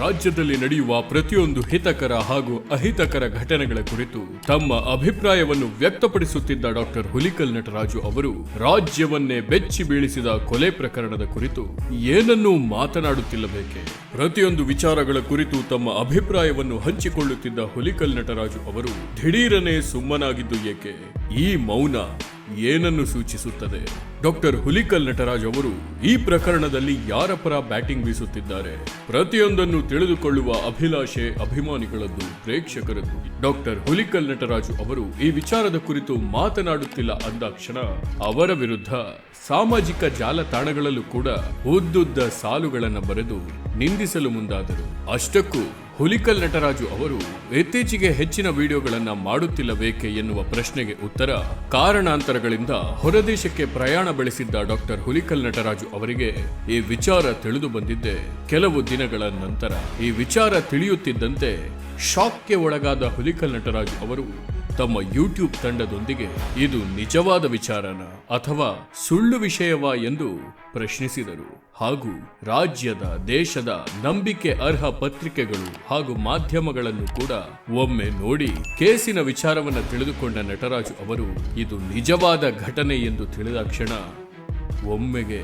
ರಾಜ್ಯದಲ್ಲಿ ನಡೆಯುವ ಪ್ರತಿಯೊಂದು ಹಿತಕರ ಹಾಗೂ ಅಹಿತಕರ ಘಟನೆಗಳ ಕುರಿತು ತಮ್ಮ ಅಭಿಪ್ರಾಯವನ್ನು ವ್ಯಕ್ತಪಡಿಸುತ್ತಿದ್ದ ಡಾಕ್ಟರ್ ಹುಲಿಕಲ್ ನಟರಾಜು ಅವರು, ರಾಜ್ಯವನ್ನೇ ಬೆಚ್ಚಿ ಬೀಳಿಸಿದ ಕೊಲೆ ಪ್ರಕರಣದ ಕುರಿತು ಏನನ್ನೂ ಮಾತನಾಡುತ್ತಿಲ್ಲಬೇಕೆ? ಪ್ರತಿಯೊಂದು ವಿಚಾರಗಳ ಕುರಿತು ತಮ್ಮ ಅಭಿಪ್ರಾಯವನ್ನು ಹಂಚಿಕೊಳ್ಳುತ್ತಿದ್ದ ಹುಲಿಕಲ್ ನಟರಾಜು ಅವರು, ದಿಢೀರನೆ ಸುಮ್ಮನಾಗಿದ್ದು ಏಕೆ? ಈ ಮೌನ ಏನನ್ನು ಸೂಚಿಸುತ್ತದೆ? ಡಾಕ್ಟರ್ ಹುಲಿಕಲ್ ನಟರಾಜ್ ಅವರು ಈ ಪ್ರಕರಣದಲ್ಲಿ ಯಾರ ಪರ ಬ್ಯಾಟಿಂಗ್ ಬೀಸುತ್ತಿದ್ದಾರೆ? ಪ್ರತಿಯೊಂದನ್ನು ತಿಳಿದುಕೊಳ್ಳುವ ಅಭಿಲಾಷೆ ಅಭಿಮಾನಿಗಳದ್ದು, ಪ್ರೇಕ್ಷಕರದ್ದು. ಡಾಕ್ಟರ್ ಹುಲಿಕಲ್ ನಟರಾಜು ಅವರು ಈ ವಿಚಾರದ ಕುರಿತು ಮಾತನಾಡುತ್ತಿಲ್ಲ ಅಂದಾಕ್ಷಣ ಅವರ ವಿರುದ್ಧ ಸಾಮಾಜಿಕ ಜಾಲತಾಣಗಳಲ್ಲೂ ಕೂಡ ಉದ್ದುದ್ದ ಸಾಲುಗಳನ್ನು ಬರೆದು ನಿಂದಿಸಲು ಮುಂದಾದರು. ಅಷ್ಟಕ್ಕೂ ಹುಲಿಕಲ್ ನಟರಾಜು ಅವರು ಇತ್ತೀಚೆಗೆ ಹೆಚ್ಚಿನ ವಿಡಿಯೋಗಳನ್ನು ಮಾಡುತ್ತಿಲ್ಲಬೇಕೆ ಎನ್ನುವ ಪ್ರಶ್ನೆಗೆ ಉತ್ತರ, ಕಾರಣಾಂತರಗಳಿಂದ ಹೊರದೇಶಕ್ಕೆ ಪ್ರಯಾಣ ಬೆಳೆಸಿದ್ದ ಡಾಕ್ಟರ್ ಹುಲಿಕಲ್ ನಟರಾಜು ಅವರಿಗೆ ಈ ವಿಚಾರ ತಿಳಿದು ಬಂದಿದ್ದೆ. ಕೆಲವು ದಿನಗಳ ನಂತರ ಈ ವಿಚಾರ ತಿಳಿಯುತ್ತಿದ್ದಂತೆ ಶಾಕ್ಗೆ ಒಳಗಾದ ಹುಲಿಕಲ್ ನಟರಾಜ್ ಅವರು ತಮ್ಮ ಯೂಟ್ಯೂಬ್ ತಂಡದೊಂದಿಗೆ ಇದು ನಿಜವಾದ ವಿಚಾರನ ಅಥವಾ ಸುಳ್ಳು ವಿಷಯವಾ ಎಂದು ಪ್ರಶ್ನಿಸಿದರು. ಹಾಗೂ ರಾಜ್ಯದ, ದೇಶದ ನಂಬಿಕೆ ಅರ್ಹ ಪತ್ರಿಕೆಗಳು ಹಾಗೂ ಮಾಧ್ಯಮಗಳನ್ನು ಕೂಡ ಒಮ್ಮೆ ನೋಡಿ ಕೇಸಿನ ವಿಚಾರವನ್ನು ತಿಳಿದುಕೊಂಡ ನಟರಾಜು ಅವರು ಇದು ನಿಜವಾದ ಘಟನೆ ಎಂದು ತಿಳಿದ ಕ್ಷಣ ಒಮ್ಮೆಗೆ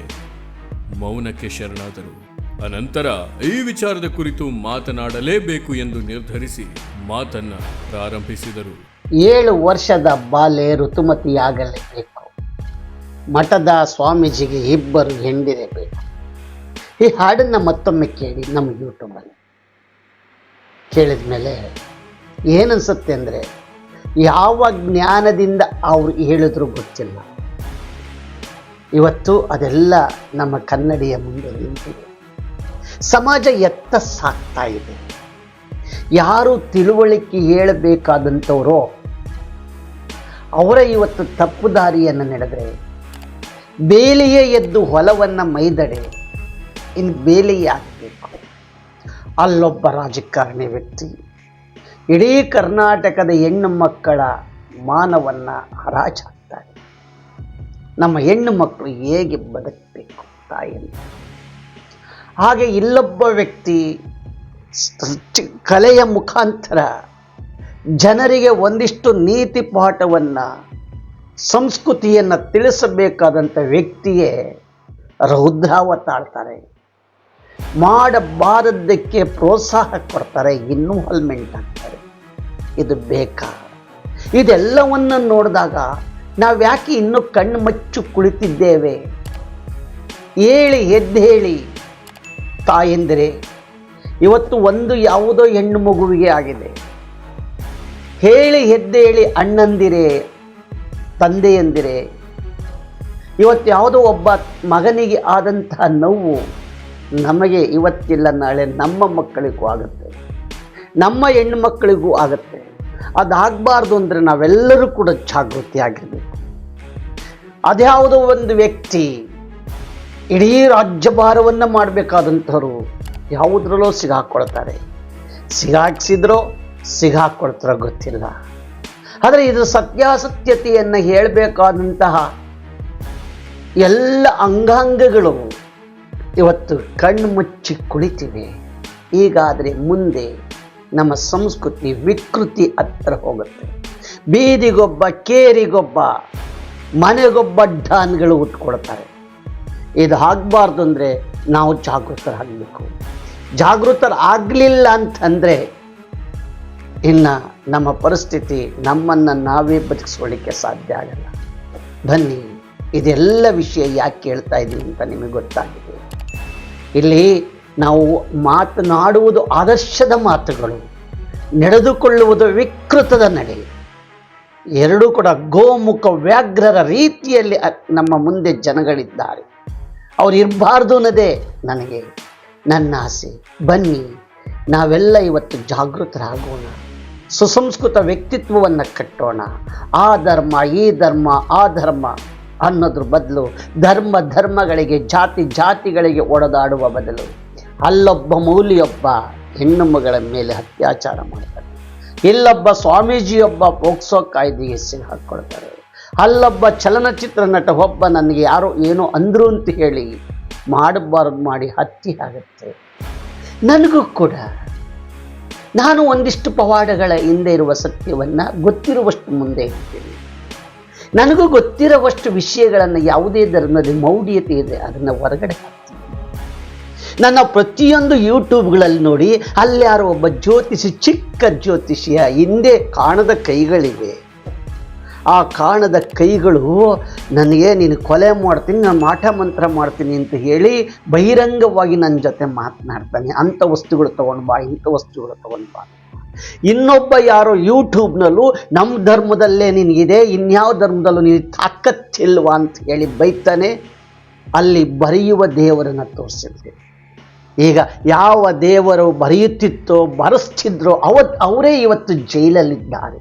ಮೌನಕ್ಕೆ ಶರಣಾದರು. ಅನಂತರ ಈ ವಿಚಾರದ ಕುರಿತು ಮಾತನಾಡಲೇಬೇಕು ಎಂದು ನಿರ್ಧರಿಸಿ ಮಾತನ್ನ ಪ್ರಾರಂಭಿಸಿದರು. ಏಳು ವರ್ಷದ ಬಾಲೆ ಋತುಮತಿಯಾಗಲೇಬೇಕು. ಮಠದ ಸ್ವಾಮೀಜಿಗೆ ಇಬ್ಬರು ಹೆಂಡಿರಬೇಕು. ಈ ಹಾಡನ್ನು ಮತ್ತೊಮ್ಮೆ ಕೇಳಿ ನಮ್ಮ ಯೂಟ್ಯೂಬಲ್ಲಿ ಕೇಳಿದ ಮೇಲೆ ಏನನ್ಸುತ್ತೆ ಅಂದರೆ ಯಾವ ಜ್ಞಾನದಿಂದ ಅವರು ಹೇಳಿದ್ರು ಗೊತ್ತಿಲ್ಲ. ಇವತ್ತು ಅದೆಲ್ಲ ನಮ್ಮ ಕನ್ನಡಿಯ ಮುಂದೆ ನಿಂತಿದೆ. ಸಮಾಜ ಎತ್ತ ಸಾಕ್ತಾ ಇದೆ. ಯಾರು ತಿಳುವಳಿಕೆ ಹೇಳಬೇಕಾದಂಥವರೋ, ಅವರ ಇವತ್ತು ತಪ್ಪು ದಾರಿಯನ್ನು ನಡೆದರೆ, ಬೇಲಿಯೇ ಎದ್ದು ಹೊಲವನ್ನು ಮೈದಡೆ, ಇನ್ನು ಬೇಲಿ ಹಾಕಬೇಕು ಅಲ್ಲೊಬ್ಬ ರಾಜಕಾರಣಿ ವ್ಯಕ್ತಿ, ಇಡೀ ಕರ್ನಾಟಕದ ಹೆಣ್ಣು ಮಕ್ಕಳ ಮಾನವನ್ನು ಹರಾಜಾಕ್ತಾರೆ ನಮ್ಮ ಹೆಣ್ಣು ಮಕ್ಕಳು ಹೇಗೆ ಬದುಕಬೇಕು ತಾಯಿಯನ್ನು ಹಾಗೆ ಇಲ್ಲೊಬ್ಬ ವ್ಯಕ್ತಿ ಕಲೆಯ ಮುಖಾಂತರ ಜನರಿಗೆ ಒಂದಿಷ್ಟು ನೀತಿ ಪಾಠವನ್ನು, ಸಂಸ್ಕೃತಿಯನ್ನು ತಿಳಿಸಬೇಕಾದಂಥ ವ್ಯಕ್ತಿಯೇ ರೌದ್ರಾವತಾಳ್ತಾರೆ ಮಾಡಬಾರದ್ದಕ್ಕೆ ಪ್ರೋತ್ಸಾಹ ಕೊಡ್ತಾರೆ, ಇನ್ನೂ ಹಲ್ಮೆಂಟ್ ಆಗ್ತಾರೆ ಇದು ಬೇಕಾ? ಇದೆಲ್ಲವನ್ನು ನೋಡಿದಾಗ ನಾವು ಯಾಕೆ ಇನ್ನೂ ಕಣ್ಣು ಮಚ್ಚು ಕುಳಿತಿದ್ದೇವೆ? ಹೇಳಿ ಎದ್ದೇಳಿ ತಾಯಂದಿರೆ, ಇವತ್ತು ಒಂದು ಯಾವುದೋ ಹೆಣ್ಣು ಮಗುವಿಗೆ ಆಗಿದೆ. ಹೇಳಿ ಹೆದ್ದೇಳಿ ಅಣ್ಣಂದಿರೆ, ತಂದೆಯಂದಿರೆ, ಇವತ್ತು ಯಾವುದೋ ಒಬ್ಬ ಮಗನಿಗೆ ಆದಂತಹ ನೋವು ನಮಗೆ ಇವತ್ತಿಲ್ಲ, ನಾಳೆ ನಮ್ಮ ಮಕ್ಕಳಿಗೂ ಆಗುತ್ತೆ. ನಮ್ಮ ಹೆಣ್ಣು ಮಕ್ಕಳಿಗೂ ಆಗುತ್ತೆ. ಅದಾಗಬಾರ್ದು ಅಂದರೆ ನಾವೆಲ್ಲರೂ ಕೂಡ ಜಾಗೃತಿ ಆಗಿರಬೇಕು ಅದ್ಯಾವುದೋ ಒಂದು ವ್ಯಕ್ತಿ ಇಡೀ ರಾಜ್ಯಭಾರವನ್ನು ಮಾಡಬೇಕಾದಂಥವ್ರು ಯಾವುದ್ರಲ್ಲೋ ಸಿಗಾಕೊಳ್ತಾರೆ. ಸಿಗಾಕ್ಸಿದ್ರೋ ಸಿಗಾಕೊಳ್ತಾರೋ ಗೊತ್ತಿಲ್ಲ. ಆದರೆ ಇದು ಸತ್ಯಾಸತ್ಯತೆಯನ್ನು ಹೇಳಬೇಕಾದಂತಹ ಎಲ್ಲ ಅಂಗಾಂಗಗಳು ಇವತ್ತು ಕಣ್ಣು ಮುಚ್ಚಿ ಕುಳಿತಿವೆ. ಈಗಾದರೆ ಮುಂದೆ ನಮ್ಮ ಸಂಸ್ಕೃತಿ, ವಿಕೃತಿ ಹತ್ತಿರ ಹೋಗುತ್ತೆ. ಬೀದಿಗೊಬ್ಬ, ಕೇರಿಗೊಬ್ಬ, ಮನೆಗೊಬ್ಬ ಡಾನ್ಗಳು ಉಟ್ಕೊಳ್ತಾರೆ. ಇದು ಆಗಬಾರ್ದು ಅಂದರೆ ನಾವು ಜಾಗೃತರಾಗಬೇಕು. ಜಾಗೃತರಾಗಲಿಲ್ಲ ಅಂತಂದರೆ ಇನ್ನು ನಮ್ಮ ಪರಿಸ್ಥಿತಿ ನಮ್ಮನ್ನು ನಾವೇ ಬದುಕಿಸ್ಕೊಳ್ಳಿಕ್ಕೆ ಸಾಧ್ಯ ಆಗಲ್ಲ. ಬನ್ನಿ, ಇದೆಲ್ಲ ವಿಷಯ ಯಾಕೆ ಕೇಳ್ತಾ ಇದ್ದೀವಿ ಅಂತ ನಿಮಗೆ ಗೊತ್ತಾಗಿದೆ. ಇಲ್ಲಿ ನಾವು ಮಾತನಾಡುವುದು ಆದರ್ಶದ ಮಾತುಗಳು, ನಡೆದುಕೊಳ್ಳುವುದು ವಿಕೃತದ ನಡೆ. ಎರಡೂ ಕೂಡ ಗೋಮುಖ ವ್ಯಾಘ್ರರ ರೀತಿಯಲ್ಲಿ ನಮ್ಮ ಮುಂದೆ ಜನಗಳಿದ್ದಾರೆ. ಅವ್ರು ಇರಬಾರ್ದು ಅನ್ನೋದೇ ನನಗೆ, ನನ್ನ ಆಸೆ. ಬನ್ನಿ, ನಾವೆಲ್ಲ ಇವತ್ತು ಜಾಗೃತರಾಗೋಣ. ಸುಸಂಸ್ಕೃತ ವ್ಯಕ್ತಿತ್ವವನ್ನು ಕಟ್ಟೋಣ. ಆ ಧರ್ಮ, ಈ ಧರ್ಮ, ಆ ಧರ್ಮ ಅನ್ನೋದ್ರ ಬದಲು ಧರ್ಮ ಧರ್ಮಗಳಿಗೆ, ಜಾತಿ ಜಾತಿಗಳಿಗೆ ಒಡೆದಾಡುವ ಬದಲು ಅಲ್ಲೊಬ್ಬ ಮೌಲಿಯೊಬ್ಬ ಹೆಣ್ಣು ಮಗಳ ಮೇಲೆ ಅತ್ಯಾಚಾರ ಮಾಡ್ತಾರೆ. ಇಲ್ಲೊಬ್ಬ ಸ್ವಾಮೀಜಿಯೊಬ್ಬ ಪೋಕ್ಸೋ ಕಾಯ್ದೆಗೆ ಹಾಕ್ಕೊಳ್ತಾರೆ ಅಲ್ಲೊಬ್ಬ ಚಲನಚಿತ್ರ ನಟ ಒಬ್ಬ ನನಗೆ ಯಾರೋ ಏನೋ ಅಂದ್ರು ಅಂತ ಹೇಳಿ ಮಾಡಬಾರ್ದು ಮಾಡಿ ಹತ್ತಿ ಆಗುತ್ತೆ. ನನಗೂ ಕೂಡ. ನಾನು ಒಂದಿಷ್ಟು ಪವಾಡಗಳ ಹಿಂದೆ ಇರುವ ಸತ್ಯವನ್ನು ಗೊತ್ತಿರುವಷ್ಟು ಮುಂದೆ ಇಡ್ತೀನಿ ನನಗೂ ಗೊತ್ತಿರುವಷ್ಟು ವಿಷಯಗಳನ್ನು ಯಾವುದೇ ಧರ್ಮದ ಮೌಢ್ಯತೆ ಇದೆ, ಅದನ್ನು ಹೊರಗಡೆ ನನ್ನ ಪ್ರತಿಯೊಂದು ಯೂಟ್ಯೂಬ್ಗಳಲ್ಲಿ ನೋಡಿ, ಅಲ್ಲಿ ಯಾರೋ ಒಬ್ಬ ಜ್ಯೋತಿಷಿ, ಚಿಕ್ಕ ಜ್ಯೋತಿಷಿಯ ಹಿಂದೆ ಕಾಣದ ಕೈಗಳಿವೆ. ಆ ಕಾಣದ ಕೈಗಳು, ನನಗೆ ನೀನು ಕೊಲೆ ಮಾಡ್ತೀನಿ, ನಾನು ಮಾಟ ಮಂತ್ರ ಮಾಡ್ತೀನಿ ಅಂತ ಹೇಳಿ ಬಹಿರಂಗವಾಗಿ ನನ್ನ ಜೊತೆ ಮಾತನಾಡ್ತಾನೆ. ಅಂಥ ವಸ್ತುಗಳು ತೊಗೊಂಡು ಬಾ, ಇಂಥ ವಸ್ತುಗಳು ತೊಗೊಂಡು ಬಾ ಇನ್ನೊಬ್ಬ ಯಾರೋ ಯೂಟ್ಯೂಬ್ನಲ್ಲೂ ನಮ್ಮ ಧರ್ಮದಲ್ಲೇ ನಿನಗಿದೆ ಇನ್ಯಾವ ಧರ್ಮದಲ್ಲೂ ನೀನು ತಾಕತ್ತಿಲ್ವ ಅಂತ ಹೇಳಿ ಬೈತಾನೆ. ಅಲ್ಲಿ ಬರೆಯುವ ದೇವರನ್ನು ತೋರಿಸಿದ್ದೆ ಈಗ ಯಾವ ದೇವರು ಬರೆಯುತ್ತಿತ್ತೋ, ಬರೆಸ್ತಿದ್ರೋ ಅವತ್ತು ಅವರೇ ಇವತ್ತು ಜೈಲಲ್ಲಿದ್ದಾರೆ.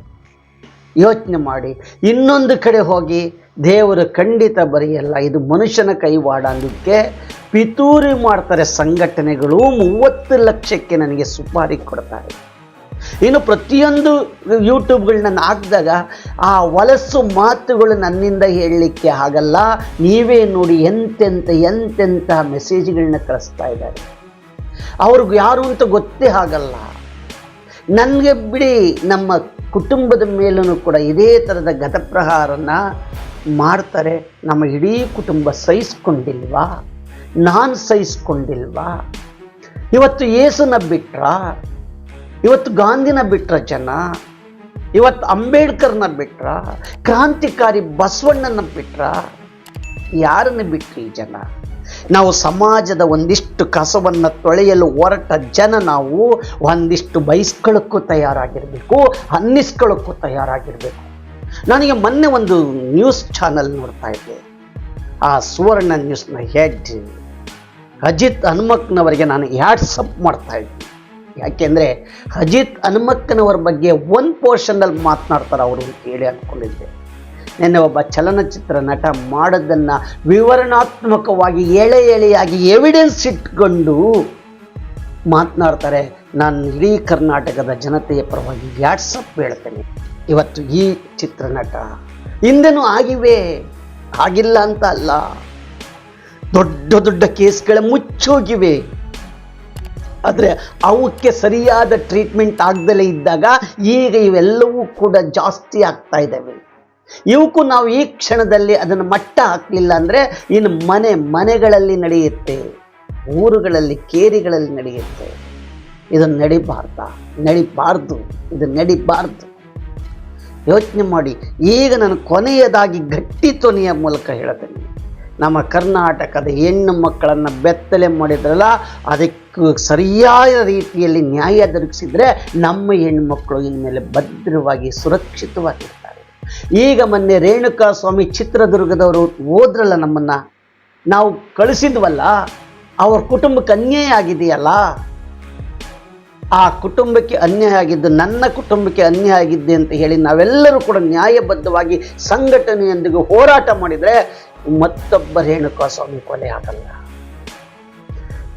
ಯೋಚನೆ ಮಾಡಿ. ಇನ್ನೊಂದು ಕಡೆ ಹೋಗಿ ದೇವರು ಖಂಡಿತ ಬರೆಯಲ್ಲ, ಇದು ಮನುಷ್ಯನ ಕೈವಾಡ ಅಂದಕ್ಕೆ ಪಿತೂರಿ ಮಾಡ್ತಾರೆ ಸಂಘಟನೆಗಳು, ಮೂವತ್ತು ಲಕ್ಷಕ್ಕೆ ನನಗೆ ಸುಪಾರಿ ಕೊಡ್ತಾರೆ. ಇನ್ನು ಪ್ರತಿಯೊಂದು ಯೂಟ್ಯೂಬ್ಗಳನ್ನ ಹಾಕಿದಾಗ ಆ ವಲಸು ಮಾತುಗಳು ನನ್ನಿಂದ ಹೇಳಲಿಕ್ಕೆ ಆಗಲ್ಲ. ನೀವೇ ನೋಡಿ ಎಂತೆಂತ ಎಂತೆಂಥ ಮೆಸೇಜ್ಗಳನ್ನ ಕಳಿಸ್ತಾ ಇದ್ದಾರೆ. ಅವ್ರಿಗೆ ಯಾರು ಅಂತ ಗೊತ್ತೇ ಆಗಲ್ಲ. ನನಗೆ ಬಿಡಿ ನಮ್ಮ ಕುಟುಂಬದ ಮೇಲೂ ಕೂಡ ಇದೇ ಥರದ ಗತಪ್ರಹಾರನ ಮಾಡ್ತಾರೆ. ನಮ್ಮ ಇಡೀ ಕುಟುಂಬ ಸಹಿಸ್ಕೊಂಡಿಲ್ವಾ? ನಾನು ಸಹಿಸ್ಕೊಂಡಿಲ್ವಾ? ಇವತ್ತು ಏಸುನ ಬಿಟ್ರ? ಇವತ್ತು ಗಾಂಧಿನ ಬಿಟ್ರ ಜನ? ಇವತ್ತು ಅಂಬೇಡ್ಕರ್ನ ಬಿಟ್ರ? ಕ್ರಾಂತಿಕಾರಿ ಬಸವಣ್ಣನ ಬಿಟ್ರ? ಯಾರನ್ನು ಬಿಟ್ರಿ ಜನ? ನಾವು ಸಮಾಜದ ಒಂದಿಷ್ಟು ಕಸವನ್ನು ತೊಳೆಯಲು ಹೊರಟ ಜನ ನಾವು ಒಂದಿಷ್ಟು ಬಯಸ್ಕೊಳ್ಳೋಕ್ಕೂ ತಯಾರಾಗಿರಬೇಕು, ಅನ್ನಿಸ್ಕೊಳ್ಳೋಕ್ಕೂ ತಯಾರಾಗಿರಬೇಕು. ನನಗೆ ಮೊನ್ನೆ ಒಂದು ನ್ಯೂಸ್ ಚಾನಲ್ ನೋಡ್ತಾ ಇದ್ದೆ. ಆ ಸುವರ್ಣ ನ್ಯೂಸ್ನ ಹೆಡ್ ಅಜಿತ್ ಹನುಮಕ್ನವರಿಗೆ ನಾನು ಸಪ್ ಮಾಡ್ತಾ ಇದ್ದೀನಿ ಯಾಕೆಂದರೆ ಅಜಿತ್ ಹನುಮಕ್ಕನವರ ಬಗ್ಗೆ ಒಂದು ಪೋರ್ಷನಲ್ಲಿ ಮಾತನಾಡ್ತಾರೆ ಅವರು ಅಂತ ಹೇಳಿ ಅಂದ್ಕೊಂಡಿದ್ದೆ. ನಿನ್ನೆ ಒಬ್ಬ ಚಲನಚಿತ್ರ ನಟ ಮಾಡೋದನ್ನು ವಿವರಣಾತ್ಮಕವಾಗಿ, ಎಳೆ ಎಳೆಯಾಗಿ ಎವಿಡೆನ್ಸ್ ಇಟ್ಕೊಂಡು ಮಾತನಾಡ್ತಾರೆ. ನಾನು ಇಡೀ ಕರ್ನಾಟಕದ ಜನತೆಯ ಪರವಾಗಿ ವ್ಯಾಟ್ಸಪ್ ಹೇಳ್ತೇನೆ. ಇವತ್ತು ಈ ಚಿತ್ರನಟ ಹಿಂದೆನೂ ಆಗಿವೆ. ಆಗಿಲ್ಲ ಅಂತ ಅಲ್ಲ. ದೊಡ್ಡ ದೊಡ್ಡ ಕೇಸ್ಗಳ ಮುಚ್ಚೋಗಿವೆ. ಆದರೆ ಅವಕ್ಕೆ ಸರಿಯಾದ ಟ್ರೀಟ್ಮೆಂಟ್ ಆಗದಲೇ ಇದ್ದಾಗ ಈಗ ಇವೆಲ್ಲವೂ ಕೂಡ ಜಾಸ್ತಿ ಆಗ್ತಾ ಇದ್ದಾವೆ. ಇವಕ್ಕೂ ನಾವು ಈ ಕ್ಷಣದಲ್ಲಿ ಅದನ್ನು ಮಟ್ಟ ಹಾಕಲಿಲ್ಲ ಅಂದರೆ ಇನ್ನು ಮನೆ ಮನೆಗಳಲ್ಲಿ ನಡೆಯುತ್ತೆ, ಊರುಗಳಲ್ಲಿ ಕೇರಿಗಳಲ್ಲಿ ನಡೆಯುತ್ತೆ. ಇದನ್ನು ನಡಿಬಾರ್ದ, ನಡಿಬಾರ್ದು, ಇದು ನಡಿಬಾರ್ದು. ಯೋಚನೆ ಮಾಡಿ, ಈಗ ನಾನು ಕೊನೆಯದಾಗಿ ಗಟ್ಟಿ ತೊನೆಯ ಮೂಲಕ ಹೇಳ್ತೇನೆ ನಮ್ಮ ಕರ್ನಾಟಕದ ಹೆಣ್ಣು ಮಕ್ಕಳನ್ನು ಬೆತ್ತಲೆ ಮಾಡಿದ್ರಲ್ಲ, ಅದಕ್ಕೆ ಸರಿಯಾದ ರೀತಿಯಲ್ಲಿ ನ್ಯಾಯ ದೊರಕಿಸಿದರೆ ನಮ್ಮ ಹೆಣ್ಣುಮಕ್ಕಳು ಇನ್ಮೇಲೆ ಭದ್ರವಾಗಿ ಸುರಕ್ಷಿತವಾಗಿರ್ತಾರೆ. ಈಗ ಮೊನ್ನೆ ರೇಣುಕಾ ಸ್ವಾಮಿ ಚಿತ್ರದುರ್ಗದವರು ಹೋದ್ರಲ್ಲ ನಮ್ಮನ್ನು? ನಾವು ಕಳಿಸಿದ್ವಲ್ಲ, ಅವ್ರ ಕುಟುಂಬಕ್ಕೆ ಅನ್ಯಾಯ ಆಗಿದೆಯಲ್ಲ? ಆ ಕುಟುಂಬಕ್ಕೆ ಅನ್ಯಾಯ ಆಗಿದ್ದು, ನನ್ನ ಕುಟುಂಬಕ್ಕೆ ಅನ್ಯಾಯ ಆಗಿದ್ದೆ ಅಂತ ಹೇಳಿ ನಾವೆಲ್ಲರೂ ಕೂಡ ನ್ಯಾಯಬದ್ಧವಾಗಿ ಸಂಘಟನೆಯೊಂದಿಗೆ ಹೋರಾಟ ಮಾಡಿದರೆ ಮತ್ತೊಬ್ಬ ರೇಣುಕಾ ಸ್ವಾಮಿ ಕೊಲೆ ಆಗಲ್ಲ.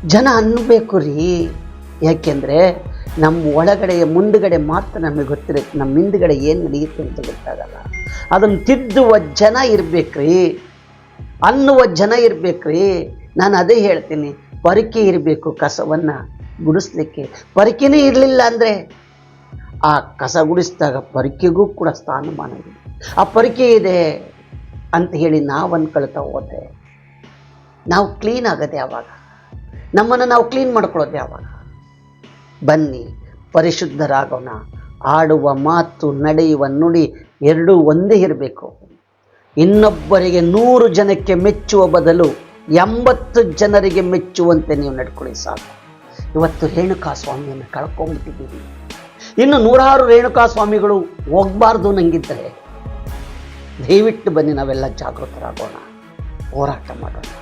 ಜನ ಅನ್ನಬೇಕು ರೀ. ಯಾಕೆಂದರೆ ನಮ್ಮ ಒಳಗಡೆಯ ಮುಂದುಗಡೆ ಮಾತ್ರ ನಮಗೆ ಗೊತ್ತಿರುತ್ತೆ ನಮ್ಮ ಹಿಂದುಗಡೆ ಏನು ನಡೆಯುತ್ತೆ ಅಂತ ಗೊತ್ತಾಗಲ್ಲ. ಅದನ್ನು ತಿದ್ದುವ ಜನ ಇರಬೇಕ್ರಿ. ಅನ್ನುವ ಜನ ಇರಬೇಕ್ರಿ. ನಾನು ಅದೇ ಹೇಳ್ತೀನಿ, ಪರಿಕೆ ಇರಬೇಕು ಕಸವನ್ನು ಗುಡಿಸ್ಲಿಕ್ಕೆ. ಪರಿಕೆನೇ ಇರಲಿಲ್ಲ ಅಂದರೆ ಆ ಕಸ ಗುಡಿಸಿದಾಗ ಪರಿಕೆಗೂ ಕೂಡ ಸ್ಥಾನಮಾನ ಇದೆ ಆ ಪರಿಕೆ ಇದೆ ಅಂತ ಹೇಳಿ ನಾವು ಅನ್ಕೊಳ್ತಾ ಹೋದ್ರೆ, ನಾವು ಕ್ಲೀನ್ ಆಗೋದೆ ಯಾವಾಗ? ನಮ್ಮನ್ನು ನಾವು ಕ್ಲೀನ್ ಮಾಡ್ಕೊಳ್ಳೋದು ಯಾವಾಗ? ಬನ್ನಿ ಪರಿಶುದ್ಧರಾಗೋಣ ಆಡುವ ಮಾತು, ನಡೆಯುವ ನುಡಿ ಎರಡೂ ಒಂದೇ ಇರಬೇಕು. ಇನ್ನೊಬ್ಬರಿಗೆ ನೂರು ಜನಕ್ಕೆ ಮೆಚ್ಚುವ ಬದಲು ಎಂಬತ್ತು ಜನರಿಗೆ ಮೆಚ್ಚುವಂತೆ ನೀವು ನಡ್ಕೊಳ್ಳಿ ಸಾಕು. ಇವತ್ತು ರೇಣುಕಾ ಸ್ವಾಮಿಯನ್ನು ಕಳ್ಕೊಂಡ್ಬಿಟ್ಟಿದ್ದೀವಿ. ಇನ್ನು ನೂರಾರು ರೇಣುಕಾ ಸ್ವಾಮಿಗಳು ಹೋಗಬಾರ್ದು ನಂಗಿದ್ದರೆ ದಯವಿಟ್ಟು ಬನ್ನಿ ನಾವೆಲ್ಲ ಜಾಗೃತರಾಗೋಣ. ಹೋರಾಟ ಮಾಡೋಣ.